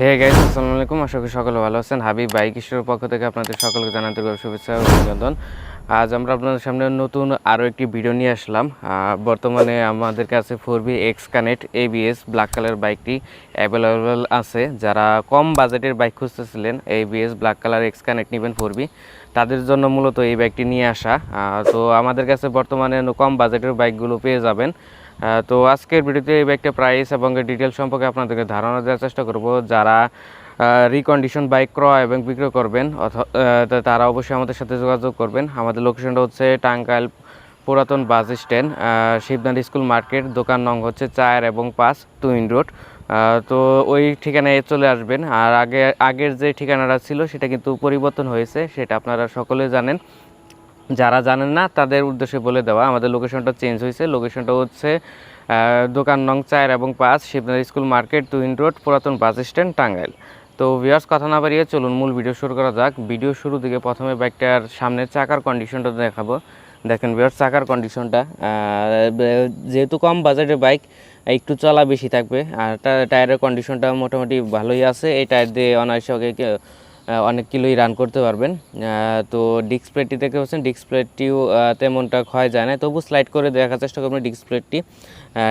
Hey guys, আসসালামু আলাইকুম। আশা করি সকলে ভালো আছেন। হাবিব বাইক স্টোরের পক্ষ থেকে আপনাদের সকলকে জানাতে শুভেচ্ছা ও অভিনন্দন। আজ আমরা আপনাদের সামনে নতুন আরও একটি ভিডিও নিয়ে আসলাম। বর্তমানে আমাদের কাছে four B X connect ABS black colour বাইকটি অ্যাভেলেবেল আছে। যারা কম বাজেটের bike খুঁজতেছিলেন ABS black colour X connect নেবেন ফোর বি তাদের জন্য মূলত এই বাইকটি নিয়ে আসা। তো আমাদের কাছে বর্তমানে কম বাজেটের বাইকগুলো পেয়ে যাবেন। তো আজকের ভিডিওতে এই বাইকটা প্রাইস এবং ডিটেল সম্পর্কে আপনাদেরকে ধারণা দেওয়ার চেষ্টা করব। যারা রিকন্ডিশন বাইক ক্রয় এবং বিক্রয় করবেন তারা অবশ্যই আমাদের সাথে যোগাযোগ করবেন। আমাদের লোকেশনটা হচ্ছে টাঙ্গাইল পুরাতন bus stand Shibnath school market, দোকান নং হচ্ছে চার এবং পাঁচ টুইন রোড। তো ওই ঠিকানায় চলে আসবেন। আর আগে, আগের যে ঠিকানাটা ছিল সেটা কিন্তু পরিবর্তন হয়েছে, সেটা আপনারা সকলে জানেন। যারা জানেন না, তাদের উদ্দেশ্যে বলে দেওয়া, আমাদের লোকেশনটা চেঞ্জ হয়েছে। লোকেশনটা হচ্ছে দোকান নং চার এবং পাঁচ Shibnath school market twin road, পুরাতন বাস স্ট্যান্ড, টাঙ্গাইল। তো ভিউয়ার্স কথা না বাড়িয়ে চলুন, মূল ভিডিও শুরু করা যাক। ভিডিও শুরু দিকে প্রথমে বাইকটার সামনের চাকার কন্ডিশনটা দেখাবো। দেখেন ভিউয়ার্স চাকার কন্ডিশনটা যেহেতু কম বাজেটের বাইক, একটু চলা বেশি থাকবে। আর টায়ারের কন্ডিশনটা মোটামুটি ভালোই আছে। এই টায়ার দিয়ে অনায়াসে অনেক কিলোই রান করতে পারবেন। তো ডিস্ক প্লেটটি দেখতে পাচ্ছেন ডিস্ক প্লেটটিও তেমনটা ক্ষয় যায় না। তবু স্লাইড করে দেখার চেষ্টা করবেন ডিস্ক প্লেটটি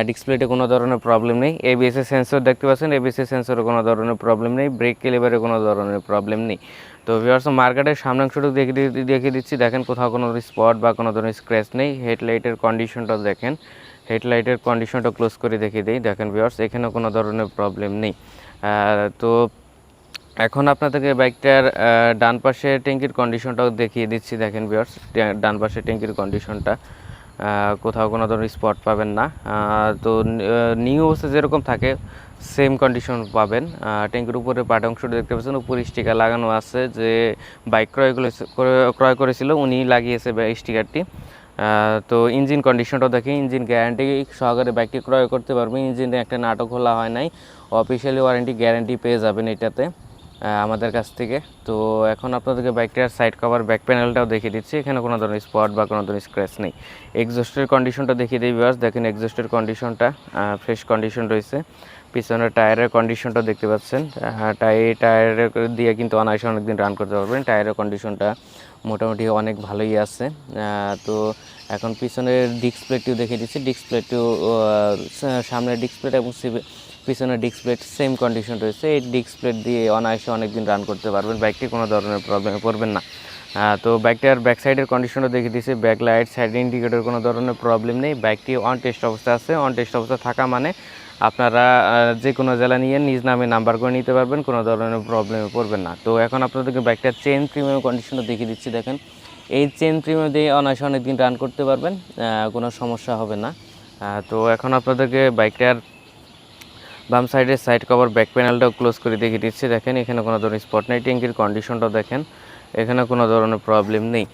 ডিস্ক প্লেটে কোনো ধরনের প্রবলেম নেই। এবিএস সেন্সর দেখতে পাচ্ছেন এবিএস সেন্সরে কোনো ধরনের প্রবলেম নেই। ব্রেক কেলিভারে কোনো ধরনের প্রবলেম নেই। তো ভিউয়ার্স মার্কেটের সামনাংশটুকু দেখে দি- দেখিয়ে দিচ্ছি। দেখেন কোথাও কোনো স্পট বা কোনো ধরনের স্ক্র্যাচ নেই। হেডলাইটের কন্ডিশনটা দেখেন। হেডলাইটের কন্ডিশনটা ক্লোজ করে দেখিয়ে দিই। দেখেন ভিউয়ার্স এখানে কোনো ধরনের প্রবলেম নেই। তো এখন আপনাদেরকে বাইকটার ডান পাশে ট্যাঙ্কির কন্ডিশনটাও দেখিয়ে দিচ্ছি, দেখেন বিয়ার্স ডান পাশে ট্যাঙ্কির কন্ডিশনটা কোথাও কোনো ধরনের স্পট পাবেন না। তো নিউ অবস্থা যেরকম থাকে সেম কন্ডিশন পাবেন। ট্যাঙ্কির উপরে পাট অংশটা দেখতে পাচ্ছেন, উপরে স্টিকার লাগানো আছে যে বাইক ক্রয় করে- করে- ক্রয় করেছিল, উনি লাগিয়েছে স্টিকারটি তো ইঞ্জিন কন্ডিশনটাও দেখি ইঞ্জিন গ্যারান্টি সহকারে বাইকটি ক্রয় করতে পারবেন। ইঞ্জিনে একটা নাটক খোলা হয় নাই অফিসিয়ালি ওয়ারেন্টি গ্যারান্টি পেয়ে যাবেন এটাতে। আমাদের কাছ থেকে। তো এখন আপনাদেরকে বাইকটার সাইড কভার ব্যাক প্যানেলটাও দেখিয়ে দিচ্ছি। এখানে কোনো ধরনের স্পট বা কোনো ধরনের স্ক্র্যাচ নেই। এক্সস্টের কন্ডিশনটা দেখিয়ে দিই ভিউয়ার্স দেখেন এক্সস্টের কন্ডিশনটা ফ্রেশ কন্ডিশন রয়েছে। পিছনের টায়ারের কন্ডিশনটা দেখতে পাচ্ছেন। টাই টায়ার দিয়ে কিন্তু অনায়াসে অনেকদিন রান করতে পারবেন। টায়ারের কন্ডিশনটা মোটামুটি অনেক ভালোই আছে। তো এখন পিছনের ডিস্ক প্লেটটিও দেখিয়ে দিচ্ছি। ডিস্ক প্লেটটিও সামনের ডিস্ক প্লেট এবং পিছনের ডিস্ক প্লেট সেম কন্ডিশন রয়েছে। এই ডিস্ক প্লেট দিয়ে অনায়াসে অনেকদিন রান করতে পারবেন। বাইকটি কোনো ধরনের প্রবলেমে পড়বেন না। তো বাইকটার ব্যাক সাইডের কন্ডিশনও দেখিয়ে দিয়েছি। ব্যাক লাইট সাইড ইন্ডিকেটর কোনো ধরনের প্রবলেম নেই। বাইকটি অন টেস্ট অবস্থা আছে। অন টেস্ট অবস্থা থাকা মানে আপনারা যে কোনো জেলা নিয়ে নিজ নামে নাম্বার করে নিতে পারবেন। কোনো ধরনের প্রবলেমে পড়বেন না। তো এখন আপনাদেরকে বাইকটার চেন প্রিমিয়াম কন্ডিশনও দেখিয়ে দিচ্ছি, দেখেন। এই চেন প্রিমিয়াম দিয়ে অনায়াসে অনেকদিন রান করতে পারবেন। কোনো সমস্যা হবে না। তো এখন আপনাদেরকে বাইকটার বাম সাইডের সাইড কভার ব্যাক প্যানেলটাও ক্লোজ করে দেখিয়ে দিচ্ছি। দেখেন, এখানে কোনো ধরনের স্পট নেই। ট্যাঙ্কির কন্ডিশনটাও দেখেন, এখানে কোনো ধরনের প্রবলেম নেই।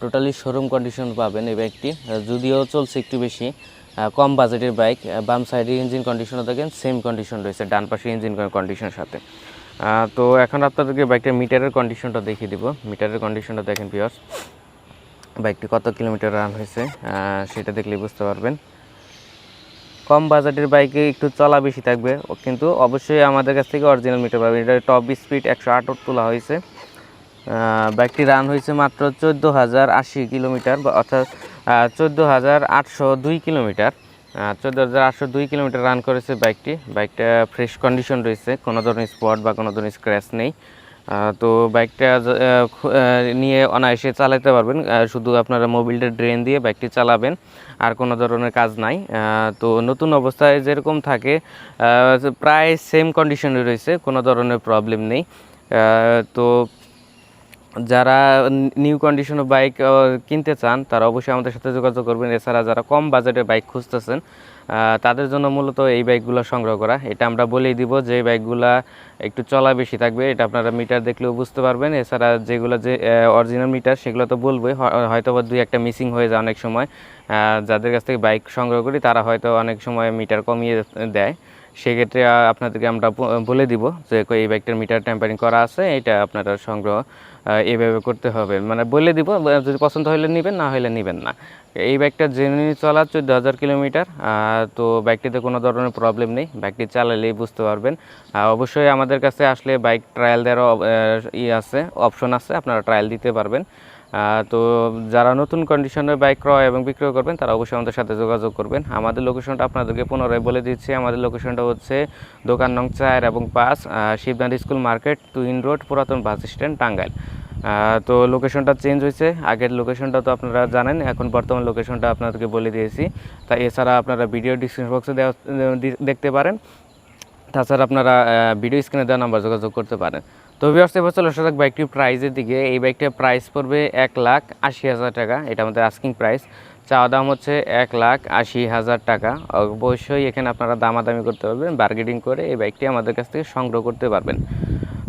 টোটালি শোরুম কন্ডিশন পাবেন এই বাইকটি যদিও চলছে একটু বেশি কম বাজেটের বাইক বাম সাইডের ইঞ্জিন কন্ডিশনও দেখেন সেম কন্ডিশন রয়েছে, ডান পাশে ইঞ্জিন কন্ডিশনের সাথে। তো এখন আপনাদেরকে বাইকটার মিটারের কন্ডিশনটা দেখিয়ে দিব। মিটারের কন্ডিশনটা দেখেন পিওর বাইকটি কত কিলোমিটার রান হয়েছে সেটা দেখলেই বুঝতে পারবেন। কম বাজেটের বাইকে একটু চলা বেশি থাকবে। কিন্তু অবশ্যই আমাদের কাছ থেকে অরিজিনাল মিটার পাবেন। এটা টপ স্পিড একশো আটর তোলা হয়েছে। বাইকটি রান হয়েছে মাত্র চোদ্দ হাজার আশি কিলোমিটার বা অর্থাৎ চোদ্দ হাজার আটশো দুই কিলোমিটার। চোদ্দ হাজার আটশো দুই কিলোমিটার রান করেছে বাইকটি। বাইকটা ফ্রেশ কন্ডিশন রয়েছে। কোনো ধরনের স্পট বা কোনো ধরনের স্ক্র্যাচ নেই। তো বাইকটা নিয়ে অনায়াসে চালাতে পারবেন। শুধু আপনারা মোবিলটা ড্রেন দিয়ে বাইকটি চালাবেন, আর কোনো ধরনের কাজ নাই। তো নতুন অবস্থায় যেরকম থাকে প্রায় সেম কন্ডিশনে রয়েছে, কোনো ধরনের প্রবলেম নেই। তো যারা নিউ কন্ডিশনের বাইক কিনতে চান, তারা অবশ্যই আমাদের সাথে যোগাযোগ করবেন। এছাড়া যারা কম বাজেটে বাইক খুঁজতেছেন তাদের জন্য মূলত এই বাইকগুলো সংগ্রহ করা। এটা আমরা বলেই দিব যে বাইকগুলা একটু চলা বেশি থাকবে। এটা আপনারা মিটার দেখলেও বুঝতে পারবেন। এছাড়া যেগুলো যে অরিজিনাল মিটার সেগুলো তো বলবোই। হয়তো বা দুই একটা মিসিং হয়ে যায় অনেক সময়। যাদের কাছ থেকে বাইক সংগ্রহ করি, তারা হয়তো অনেক সময় মিটার কমিয়ে দেয়। সেক্ষেত্রে আপনাদেরকে আমরা বলে দিব যে, এই বাইকটার মিটার টেম্পারিং করা আছে। এটা আপনারা সংগ্রহ এইভাবে করতে হবে। মানে বলে দিব যদি পছন্দ হলে নেবেন, না হলে নেবেন না। এই বাইকটা জেনুইন চলা চোদ্দ হাজার কিলোমিটার তো বাইকটিতে কোনো ধরনের প্রবলেম নেই। বাইকটি চালালেই বুঝতে পারবেন। অবশ্যই আমাদের কাছে আসলে বাইক ট্রায়াল দেওয়ার ই আছে অপশন আছে, আপনারা ট্রায়াল দিতে পারবেন। তো যারা নতুন কন্ডিশনের বাইক ক্রয় এবং বিক্রয় করবেন, তারা অবশ্যই আমাদের সাথে যোগাযোগ করবেন। আমাদের লোকেশনটা আপনাদেরকে পুনরায় বলে দিচ্ছি। আমাদের লোকেশনটা হচ্ছে দোকান নং চার এবং পাঁচ Shibdan school market twin road, পুরাতন বাস স্ট্যান্ড, টাঙ্গাইল। তো লোকেশনটা চেঞ্জ হয়েছে। আগের লোকেশনটা তো আপনারা জানেন, এখন বর্তমান লোকেশনটা আপনাদেরকে বলে দিয়েছি। তা এছাড়া আপনারা ভিডিও ডিসক্রিপশন বক্সে দেখতে পারেন। তাছাড়া আপনারা ভিডিও স্ক্রিনে দেওয়া নাম্বার যোগাযোগ করতে পারেন। তো ভিউয়ার্স এবার চলে আসা বাইকটির প্রাইসের দিকে। এই বাইকটার প্রাইস পড়বে এক লাখ আশি হাজার টাকা। এটা আমাদের আস্কিং প্রাইস চাওয়া দাম হচ্ছে এক লাখ আশি হাজার টাকা। অবশ্যই এখানে আপনারা দামাদামি করতে পারবেন বার্গেটিং করে এই বাইকটি আমাদের কাছ থেকে সংগ্রহ করতে পারবেন।